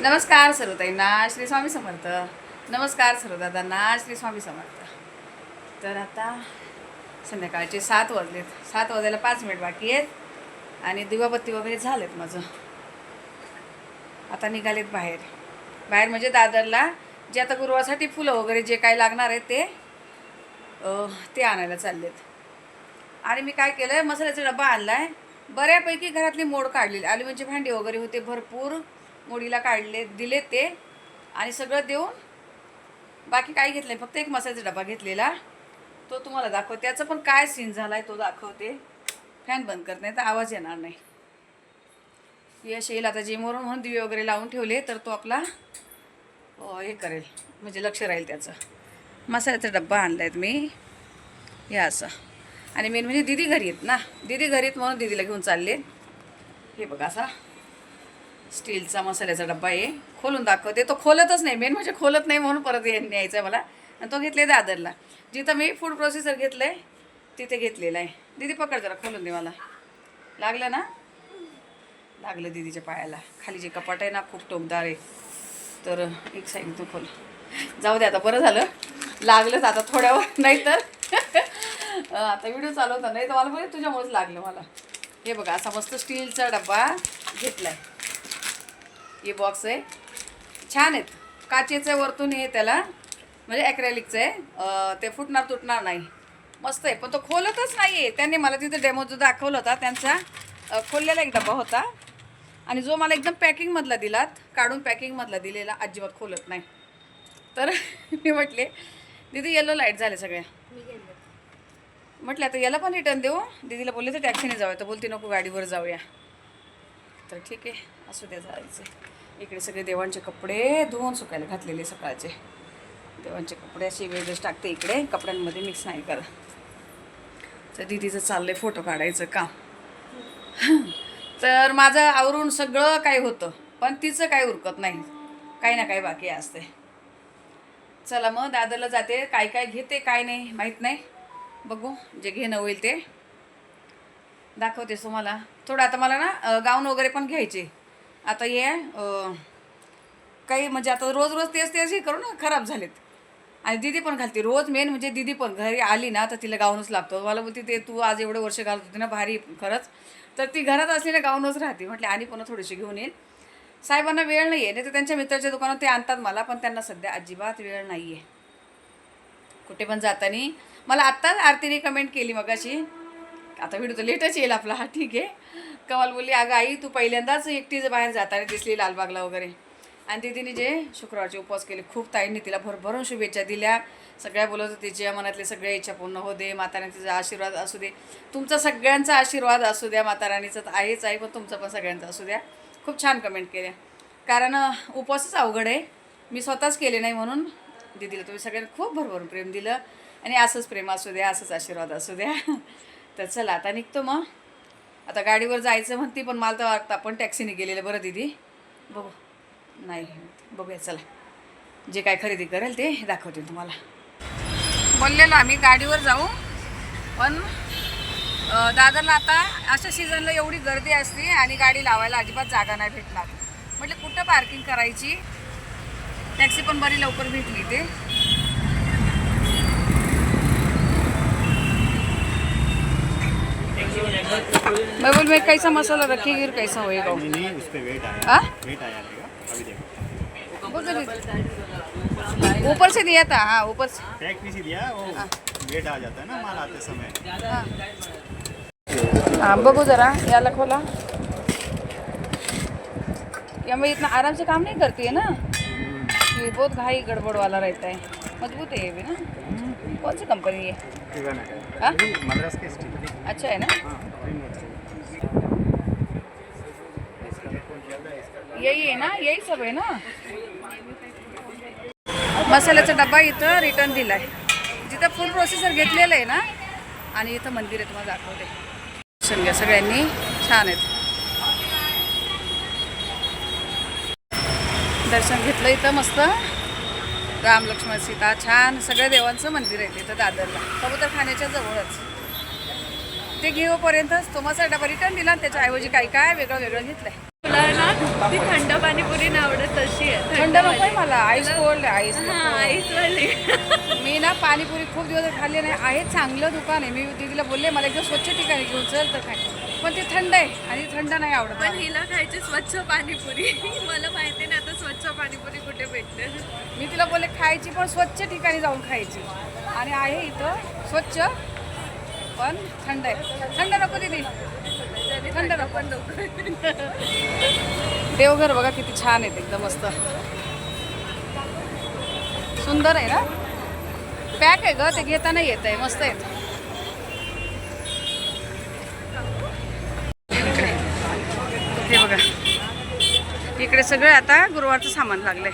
नमस्कार सर्वताईंना श्री स्वामी समर्थ. नमस्कार सर्वदादांना श्री स्वामी समर्थ. तर आता संध्याकाळचे सात वाजलेत. सात वाजायला पाच मिनिट बाकी आहेत आणि दिवाबत्ती वगैरे झालेत माझं. आता निघालेत बाहेर. बाहेर म्हणजे दादरला जे आता गुरुवारसाठी फुलं वगैरे जे काय लागणार आहे ते ते आणायला चाललेत. आणि मी काय केलं आहे मसाल्याचा डबा आणला आहे बऱ्यापैकी घरातली मोड काढलेली. आली म्हणजे भांडी वगैरे होते भरपूर. मोडीला काढले दिले ते आणि सगळं देऊन बाकी काही घेतलं नाही फक्त एक मसाल्याचा डबा घेतलेला. तो तुम्हाला दाखवते. त्याचं पण काय सीन झाला आहे तो दाखवते. फॅन बंद करत नाही तर आवाज येणार नाही. यश येईल. आता जिमवरून म्हणून दिवे वगैरे लावून ठेवले तर तो आपला हे करेल. म्हणजे लक्ष राहील त्याचं. मसाल्याचा डब्बा आणला आहेत मी. हे असं. आणि मेन म्हणजे दिदी घरी आहेत ना? दिदी घरी आहेत म्हणून दिदीला घेऊन चालले हे बघा असा. स्टीलचा मसाल्याचा डब्बा आहे. खोलून दाखवते. तो खोलतच नाही. मेन म्हणजे खोलत नाही म्हणून परत न्यायचा आहे मला. आणि तो घेतले दादरला. जिथं मी फूड प्रोसेसर घेतलं आहे तिथे घेतलेला आहे. दिदी पकड जरा खोलून दे मला. लागलं ना? लागलं दिदीच्या पायाला. खाली जे कपाट आहे ना खूप टोकदार आहे. तर एक साईड तू खोल. जाऊ दे आता बरं झालं. लागलंच आता थोड्यावर नाही तर आता व्हिडिओ चालवता नाही तर मला बरं तुझ्यामुळेच लागलं मला. हे बघा असा मस्त स्टीलचा डब्बा आहे हे बॉक्स आहे. छान आहेत. काचेचं आहे वरतून हे त्याला म्हणजे ॲक्रेलिकचं आहे. ते फुटणार तुटणार नाही. मस्त आहे. पण तो खोलतच नाही आहे त्यांनी मला तिथं डेमो जो दाखवला होता त्यांचा खोललेला एक डब्बा होता. आणि जो मला एकदम पॅकिंगमधला दिलात काढून पॅकिंगमधला दिलेला अजिबात खोलत नाही. तर मी म्हटले दीदी येलो लाइट झाले सगळ्या. म्हटलं आता याला पण रिटर्न देऊ. दीदीला बोलले तर टॅक्सीने जाऊया. तर बोलते नको गाडीवर जाऊया. तर ठीक आहे. असू द्या जायचे. इकडे सगळे देवांचे कपडे धुवून सुकायला घातलेले सकाळचे. देवांचे कपडे असे वेगळेच टाकते इकडे. कपड्यांमध्ये मिक्स नाही करा तर दीदीचं चाललंय फोटो काढायचं काम. तर माझं आवरून सगळं काही होतं पण तिचं काही उरकत नाही. काही ना काही बाकी असते. चला मग दादरला जाते. काय काय घेते काय नाही माहीत नाही. बघू जे घेणं होईल ते. दाखवतेस तुम्हाला. थोडं आता मला ना गाऊन वगैरे पण घ्यायचे. आता हे काही म्हणजे आता रोज रोज तेच तेच हे करू ना खराब झालेत. आणि दिदी पण घालते. रोज मेन म्हणजे दिदी पण घरी आली ना तर तिला गाऊनच लागतो. मला बोलते ते तू आज एवढे वर्ष घालत होती ना भारी खरंच. तर ती घरात असली ना गाऊनच राहते. म्हटले आणि पण थोडीशी घेऊन येईल. साहेबांना वेळ नाही आहे नाही तर त्यांच्या मित्राच्या दुकानात ते आणतात मला पण त्यांना सध्या अजिबात वेळ नाही आहे कुठे पण जाताना. मला आत्ताच आरतीने कमेंट केली मगाशी. आता व्हिडिओ तर लेटच येईल आपला. हा ठीक आहे. कमाल बोलली अगं आई तू पहिल्यांदाच एकटीच बाहेर जाताना दिसली लालबागला वगैरे. आणि दीदीने जे शुक्रवारचे उपवास केले खूप ताईंनी तिला भरभरून शुभेच्छा दिल्या. सगळ्या बोलत तिच्या मनातले सगळे इच्छा पूर्ण हो दे माताराणी तिचा आशीर्वाद असू दे. तुमचा सगळ्यांचा आशीर्वाद असू द्या माताराणीचा तर आहेच आहे पण तुमचा पण सगळ्यांचा असू द्या. खूप छान कमेंट केल्या. कारण उपवासच अवघड आहे. मी स्वतःच केले नाही म्हणून दीदीला तुम्ही सगळ्यांनी खूप भरभरून प्रेम दिलं. आणि असंच प्रेम असू द्या असंच आशीर्वाद असू द्या. तर चला आता निघतो मग. आता गाडीवर जायचं म्हणते पण मला तर वाटतं आपण टॅक्सीने गेलेलं बरं दीदी. बघू. नाही बघूया चला. जे काय खरेदी करेल ते दाखवते तुम्हाला. बोललेलो आम्ही गाडीवर जाऊ पण दादरला आता अशा सीझनला एवढी गर्दी असते आणि गाडी लावायला अजिबात जागा नाही भेटणार. म्हटलं कुठं पार्किंग करायची? टॅक्सी पण बरी लवकर भेटली ते. मैं बोल मैं कैसा मसाला रखेगी और कैसा होएगा? नहीं नहीं उस पर वेट आया। हाँ? वेट आया रहेगा। अभी देखो। ऊपर से दिया था हाँ ऊपर से। पैक पीस ही दिया वो वेट आ जाता है ना माल आते समय। हाँ। बघू जरा याला खोला या मैं इतना आराम से काम नहीं करती है ना? ये बहुत घाई गड़बड़ वाला रहता है। मज़बूत है ये भी ना। कौन सी कंपनी है? हाँ? मद्रास के स्टील। अच्छा है ना? यही आहे ना? यही सब आहे ना? मसाल्याचा डब्बा इथं रिटर्न दिलाय. जिथं फुल प्रोसेसर घेतलेलं आहे ना? आणि इथं मंदिर आहे तुम्हाला दाखवते. दर्शन घ्या सगळ्यांनी. छान आहेत. दर्शन घेतलं इथं मस्त. राम लक्ष्मण सीता छान. सगळ्या देवांचं मंदिर आहे तिथं दादरला. कबूतर खाण्याच्या जवळच. ते घेऊपर्यंतच तो मसाला डबा रिटर्न दिला आणि त्याच्याऐवजी काही काय वेगळं वेगळं घेतलंय. तुला ना ती थंड पाणीपुरी नाही आवडत तशी आहे. थंड नकोय मला आईस कोल्ड आईस आईसवाली मी ना पाणीपुरी खूप दिवस खाल्ली नाही आहे चांगलं दुकान आहे. मी दीदीला बोलले मला एकदम स्वच्छ ठिकाणी घेऊन चल तर काय. पण ते थंड आहे आणि थंड नाही आवडत. पण. हिला खायची स्वच्छ पाणीपुरी. मला माहिती नाही आता स्वच्छ पाणीपुरी कुठे भेटते. मी तिला बोलले खायची पण स्वच्छ ठिकाणी जाऊन खायची. आणि आहे इथं स्वच्छ. पण थंड आहे. थंड नको दिदी. थंड नको. देवघर बघा किती छान आहेत एकदम मस्त. सुंदर आहे ना? पॅक आहे ग ते घेताना येत आहे मस्त आहेत. इकडे सगळे बघा. इकडे सगळं आता गुरुवारचं सामान लागलंय.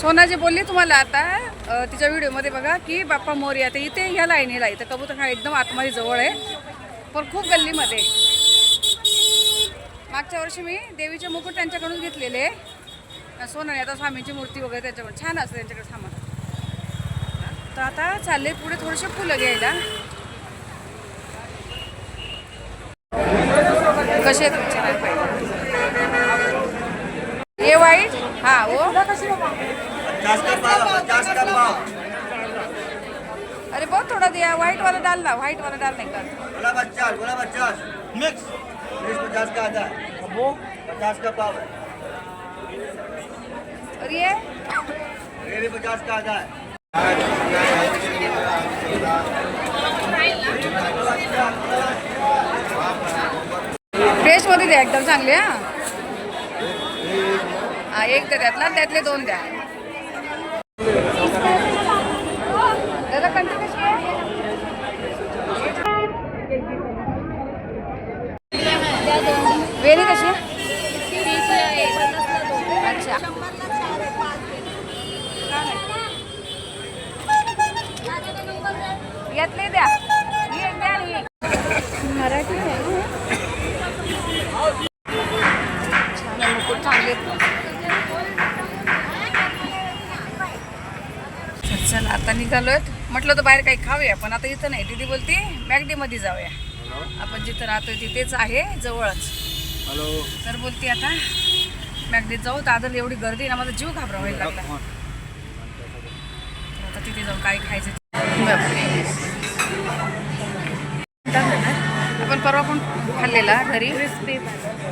सोना जे बोलली तुम्हाला आता तिच्या व्हिडिओमध्ये बघा की बाप्पा मोर्या ते इथे ह्या लाईनीला इथं कबूतर हा एकदम आतमध्ये जवळ आहे. पण खूप गल्लीमध्ये. मागच्या वर्षी मी देवीचे मुकुट त्यांच्याकडून घेतलेले. सोनाने आता स्वामींची मूर्ती वगैरे त्यांच्याकडून छान असते त्यांच्याकडे सामान. तर आता चालले पुढे थोडेसे फुलं घ्यायला. कसे आहेत? विचारायला पाहिजे ये वाईट हा वो। अरे बहुत थोड़ा दिया व्हाइट वाला डालना व्हाइट वाला डालने का। मिक्स बीस पचास का आता है वो? पचास का पाव है। और ये? ये भी पचास का आता है। फ्रेश मध्ये द्या एकदम चांगले हा। हा एक द्या त्यातला त्यातले दोन द्या. दादा कंटी कशी आहे? वेणी कशी? अच्छा. यातले द्या. म्हटलं तर बाहेर काही खाऊया पण आता इथं नाही. दीदी बोलते मॅगडीमध्ये जाऊया. आपण जिथं राहतोय तिथेच आहे जवळच. हॅलो तर बोलते आता मॅगडीत जाऊ दादर एवढी गर्दी आहे ना माझा जीव घाबरावायला लागला. आता तिथे जाऊन काय खायचं. आपण परवा पण खाल्लेला घरी. क्रिस्पी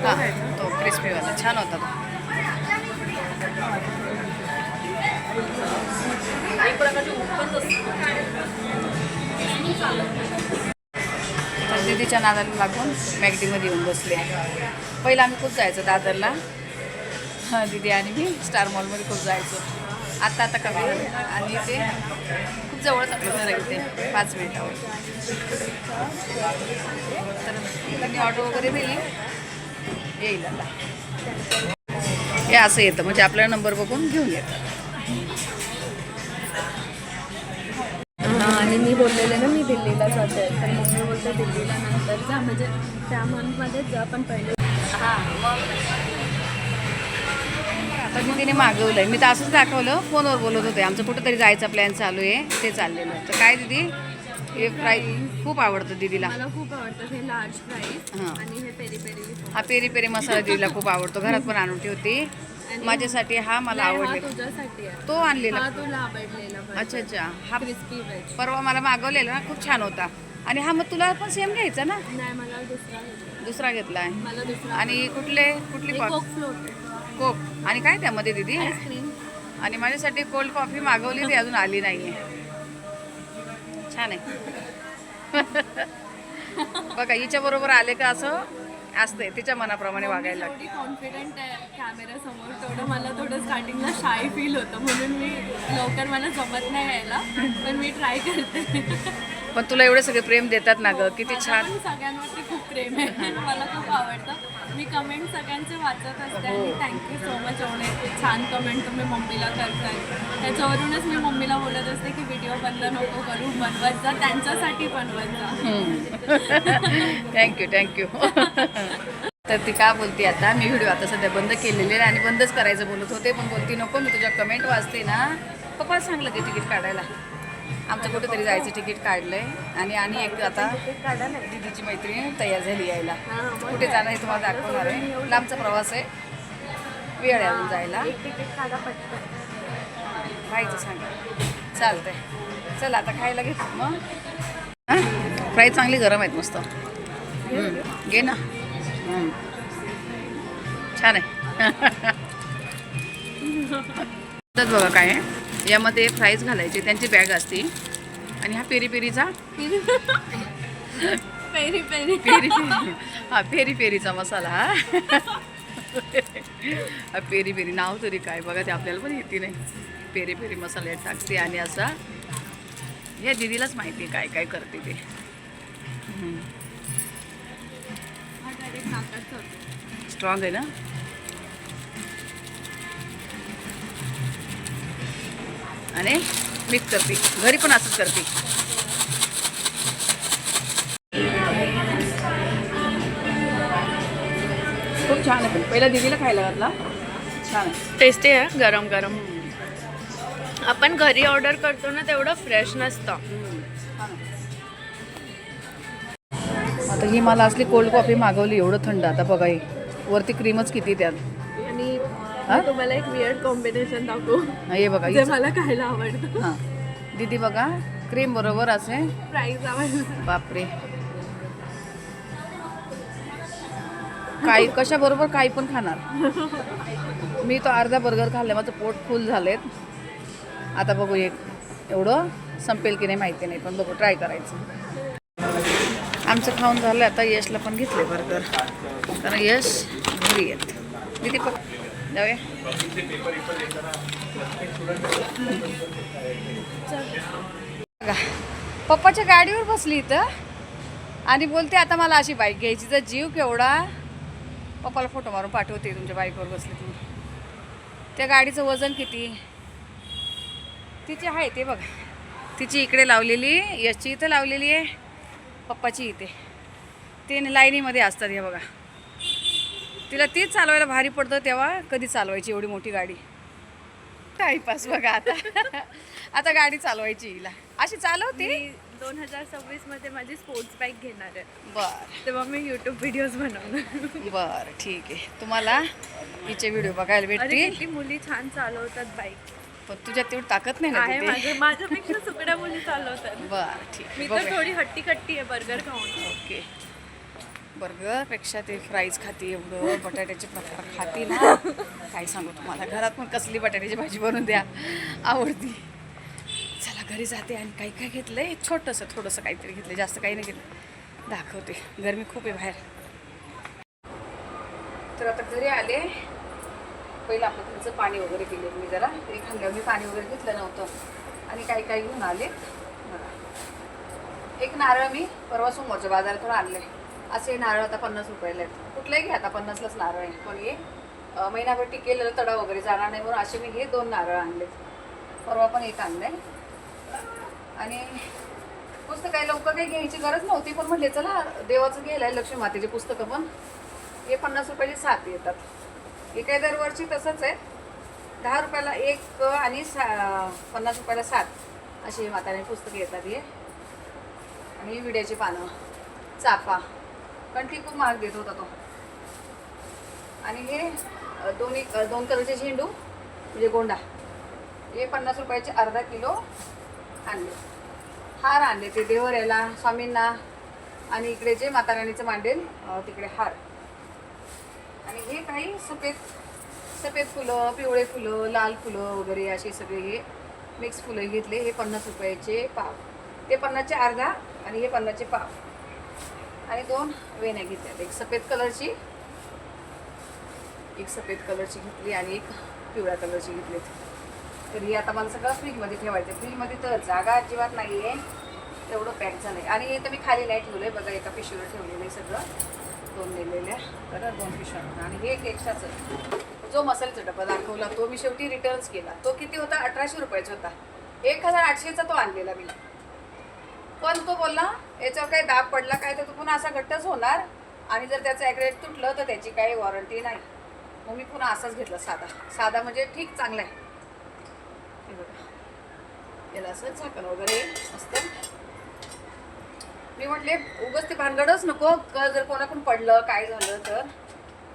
हां तो क्रिस्पीवाला छान होता तो. तर दीदीच्या नादाला लागून मॅगडीमध्ये येऊन बसले पहिलं आम्ही खूप जायचं दादरला. हां दीदी आणि मी स्टार मॉलमध्ये खूप जायचो. आता आता कमी आणि ते खूप जवळच आपलं घर आहे पाच मिनिटावर. तर त्यांनी ऑटो वगैरे दिली. येईल आता. हे असं येतं. म्हणजे आपला नंबर बघून घेऊन येतात येतं आणि मी बोललेले ना मी दिल्लीला जाते. तर मम्मी बोलते दिल्लीला नंतर जा. म्हणजे त्या मंथमध्येच जा पण पहिले हां मग. मी तिने मागवलंय. मी तर असंच दाखवलं फोनवर बोलत होते. आमचं कुठंतरी जायचा प्लॅन चालू आहे ते चाललेलं तर काय दिदी? हे फ्राय खूप आवडतं दीदीला. मला खूप आवडतं हे लार्ज फ्राईज हां. आणि हे पेरी पेरी हा पेरी पेरी मसाला दीदीला खूप आवडतो. घरात पण आणून ठेवते. माझ्यासाठी हा मला नाही, आवडलेला. तुझ्यासाठी आहे. तो आणलेला. हा तुला आवडलेला अच्छा अच्छा. हा क्रिस्पी वेज परवा मला मागवलेला ना खूप छान होता. आणि हा मग तुला पण सेम घ्यायचा ना? नाही मला दुसरा घेतला. दुसरा घेतलाय मला दुसरा आणि कुठले कुठली कॉफी कोक फ्लोट कोक आणि काय त्यामध्ये दीदी? आईस्क्रीम आणि माझ्यासाठी कोल्ड कॉफी मागवली ती अजून आली नाहीये. छान आहे. बघा हिच्या बरोबर आले का असं? असतंय तिच्या मनाप्रमाणे वागायला लागते एवढी कॉन्फिडंट आहे कॅमेरा समोर तेवढं मला थोडं स्टार्टिंगला शाय फील होतं. म्हणून मी लवकर मला जमत नाही यायला पण मी ट्राय करते. पण तुला एवढे सगळे प्रेम देतात ना ग किती छान. सगळ्यांवरती खूप प्रेम आहे. मला खूप आवडतं. मी कमेंट सगळ्यांचे वाचत असते आणि थँक्यू सो मच एवढे छान कमेंट तुम्ही मम्मीला करताय. त्याच्यावरूनच मी मम्मीला बोलत असते की व्हिडिओ बंद नको करू बनवत जा त्यांच्यासाठी बनवत जा. थँक्यू थँक्यू तर ती का बोलते आता? मी व्हिडिओ आता सध्या बंद केलेले आहे आणि बंदच करायचं बोलत होते पण बोलती नको मी तुझ्या कमेंट वाचते ना. पप्पा सांगलं की तिकीट काढायला. आमचं कुठेतरी जायचं तिकीट काढलंय. आणि आणि एक आता दीदीची मैत्रीण तयार झाली यायला. कुठे जाणार आहे तुम्हाला दाखवणार आहे. लांबचा प्रवास आहे वेळ आहे जायला. खायचं सांगा. चालतंय. चल आता खायला घेतो मग. फ्राय चांगली गरम आहेत मस्त. घे ना. छान आहे. बघा काय आहे. यामध्ये फ्राईज घालायचे त्यांची बॅग असते. आणि हा पेरी पेरीचा पेरी पेरी पेरी हा पेरी पेरीचा मसाला हा. पेरी पेरी नाव तरी काय? बघा ते आपल्याला पण येते नाही. पेरी पेरी मसाला टाकते आणि असा या दिदीलाच माहिती आहे काय काय करते ते. स्ट्रॉंग आहे ना? आणि मिक्स करते. घरी पण असंच करते. खूप छान आहे. पहिला दिदीला खायला घातला. छान टेस्टी आहे गरम गरम. आपण घरी ऑर्डर करतो ना तेवढं फ्रेश नसतं. आता ही मला असली कोल्ड कॉफी मागवली एवढं थंड. आता बघा ही. वरती क्रीमच किती त्यात. हा? तुम्हाला एक वियर्ड कॉम्बिनेशन दाखवू. हा, बघा जे मला खायला आवडतं. हां. दीदी बघा क्रीम बरोबर असे. प्राईस आवडतं बापरे. काही कशा बरोबर काही पण खाणार. मी तो अर्धा बर्गर खाल्ला माझं पोट फुल झालेत. आता बघू एक. एवढं संपेल की नाही माहिती नाही पण बघू ट्राय करायचं. आमचं खाऊन झालं आता यशला पण घेतले बर्गर कारण यश घरी येत. दीदी पण जाऊया. बघा, पप्पाच्या गाडीवर बसली इथं आणि बोलते आता मला अशी बाईक घ्यायची तर जीव केवढा. पप्पाला फोटो मारून पाठवते तुमच्या बाईकवर बसली तुम्ही. त्या गाडीचं वजन किती? तिची आहे ते बघा. तिची इकडे लावलेली याची इथं लावलेली आहे पप्पाची इथे. ते लाईनीमध्ये असतात हे बघा. तिला तीच चालवायला भारी पडतं तेव्हा कधी चालवायची एवढी मोठी गाडी? टाईपास बघा आता. आता गाडी चालवायची हिला. अशी चालवते मी दोन हजार सव्वीसमध्ये माझी स्पोर्ट्स बाईक घेणार आहे. बर. तेव्हा मी युट्यूब व्हिडिओज बनवणार. बर ठीक आहे. तुम्हाला हिचे व्हिडिओ बघायला अरे भेटतील. किती मुली छान चालवतात बाईक पण तुझ्यात तेवढी ताकद नाही ना तिथे माझ्या माझ्यापेक्षा सुकड्या मुली चालवतात. बर ठीक मी आहे तर बघूया. थोडी हट्टी कट्टी आहे बर्गर खाऊन. ओके. बर्गरपेक्षा ते फ्राईज खाते एवढं बटाट्याचे प्रकार खाते ना. काय सांगू तुम्हाला घरात पण कसली बटाट्याची भाजी बनवून द्या. आवडती. चला घरी जाते आणि काही काय घेतलंय? छोटंसं थोडंसं काहीतरी घेतलं जास्त काही नाही घेतलं. दाखवते. गरमी खूप आहे बाहेर. तर आता घरी आले. पहिलं आपलं तुमचं पाणी वगैरे पिले मी जरा. ते खाल्ल्यावर मी पाणी वगैरे घेतलं नव्हतं. आणि काही काही घेऊन आले. एक नारळ मी परवा समोरच्या बाजारातून आणले असे नारळ आता पन्नास रुपयाला आहेत. कुठलाही घ्या आता पन्नासलाच नारळ आहे. पण हे महिनाभर टिकेल तडा वगैरे जाणार नाही म्हणून असे मी हे दोन नारळ आणले परवा पण एक आणलंय. आणि पुस्तक काही लवकर काही घ्यायची गरज नव्हती पण म्हटले चला देवाचं घ्यायला आहे, लक्ष्मी मातेची पुस्तकं पण. हे पन्नास रुपयाची सात येतात. हे काही दरवर्षी तसंच आहे. दहा रुपयाला एक आणि सा पन्नास रुपयाला सात अशी माताने पुस्तकं येतात हे. आणि विड्याची पानं चाफा. कारण ती खूप महाग देत होता तो. आणि हे दोन्ही दोन कलरचे झेंडू म्हणजे गोंडा. हे पन्नास रुपयाचे अर्धा किलो आणले. हार आणले ते देवऱ्याला स्वामींना आणि इकडे जे माता राणीचं मांडेल तिकडे हार. आणि हे काही सफेद सफेद फुलं पिवळे फुलं लाल फुलं वगैरे असे सगळे हे मिक्स फुलं घेतले. हे पन्नास रुपयाचे पाव. ते पन्नासचे अर्धा आणि हे पन्नासचे पाव. आणि दोन वेण्या घेतल्यात. एक सफेद कलरची एक सफेद कलरची घेतली आणि एक पिवळ्या कलरची घेतली. तर ही आता मला सगळं फ्रीजमध्ये ठेवायचं आहे. फ्रीजमध्ये तर जागा अजिबात नाही आहे तेवढं पॅक झालं आहे आणि हे तर मी खाली नाही ठेवलं आहे बघा एका पिशवीवर ठेवलेलं आहे सगळं. दोन नेलेल्या. बरं दोन पिशव्या. आणि हे एक एक्स्ट्राचं जो मसाल्याचा डबा दाखवला तो मी शेवटी रिटर्न्स केला. तो किती होता? अठराशे रुपयाचा होता. एक हजार आठशेचा तो आणलेला मी. पण तो बोलला याच्यावर काही दाब पडला काय तर तो पुन्हा असा घट्टच होणार. आणि जर त्याचं ॲग्रेट तुटलं तर त्याची काही वॉरंटी नाही. मग मी पुन्हा असाच घेतला साधा. साधा म्हणजे ठीक चांगला आहे. हे बघा. याला असं झाकण वगैरे मस्त. मी म्हटले उगच ते भानगडच नको क जर कोणाकडून पडलं काय झालं तर.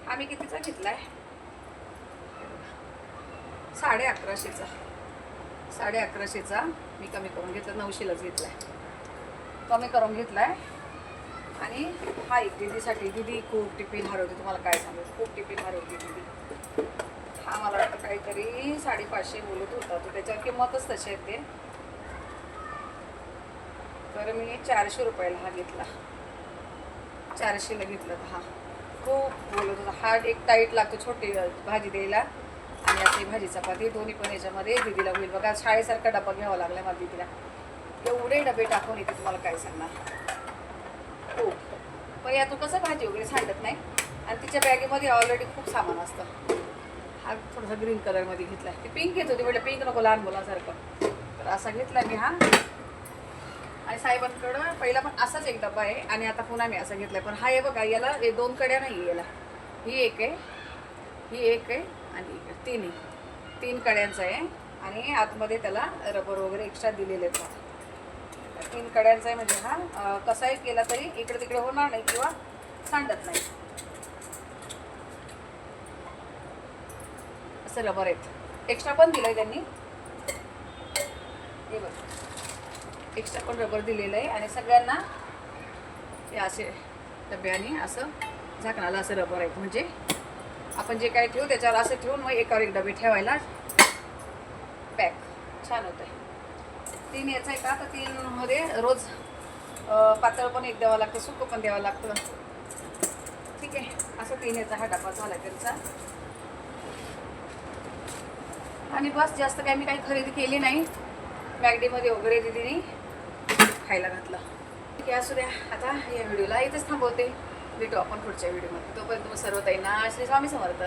आम्ही कितीचा घेतला आहे साडे अकराशेचा. साडे अकराशेचा मी कमी करून घेतला नऊशेलाच घेतला आहे कमी करून घेतला आहे आणि हा एक दिदीसाठी दिदी खूप टिफिन हरवते. तुम्हाला काय सांगू? खूप टिफिन हरवली दिदी. हा मला वाटतं काहीतरी साडेपाचशे बोलत होता. तर त्याच्यावर किंमतच तशी येते तर मी चारशे रुपयाला हा घेतला. चारशेला घेतला हा. खूप बोलत होता. हा एक टाईट लागतो छोटी भाजी द्यायला. आणि अशी भाजी चपाती दोन्ही पण याच्यामध्ये दिदीला होईल. बघा शाळेसारखा डबा घ्यावा लागला मला दिदीला. एवढे डबे टाकून येते तुम्हाला काय सांगणार? हो. पण यातून कसं भाजी वगैरे सांडत नाही? आणि तिच्या बॅगेमध्ये ऑलरेडी खूप सामान असतं. हा थोडासा ग्रीन कलरमध्ये घेतला ते पिंक घेत होती म्हटलं पिंक नको लहान मुलासारखं. तर असा घेतला मी हा. आणि साहेबांकडं पहिला पण असाच एक डबा आहे आणि आता पुन्हा मी असा घेतला पण हा आहे बघा याला हे दोन कड्या नाही याला. ही एक आहे ही एक आहे आणि एक तीन आहे. तीन कड्यांचं आहे आणि आतमध्ये त्याला रबर वगैरे एक्स्ट्रा दिलेले आहेत. तीन कड्यांचा आहे म्हणजे हा. कसाही केला तरी इकडे तिकडे होणार नाही किंवा सांडत नाही. असं रबर आहेत. एक्स्ट्रा पण दिलंय त्यांनी. हे बघ. एक्स्ट्रा पण रबर दिलेलं आहे आणि सगळ्यांना हे असे डब्याने असं झाकणाला असं रबर आहेत. म्हणजे आपण जे काही ठेवू त्याच्यावर असं ठेवून मग एकावर एक डबे ठेवायला पॅक छान होतं आहे तीन याचा आहे का? तर तीनमध्ये रोज पातळ पण एक द्यावं लागतं सुकं पण द्यावं लागतं. ठीक आहे. असं तीन याचा हा डबा झाला त्यांचा. आणि बस जास्त काही मी काही खरेदी केली नाही. मॅगडीमध्ये वगैरे दिदीने खायला घातलं. ठीक आहे असू द्या. आता या व्हिडिओला इथेच थांबवते. भेटू आपण पुढच्या व्हिडिओमध्ये. तोपर्यंत सर्व ताईंना श्री स्वामी समर्थ.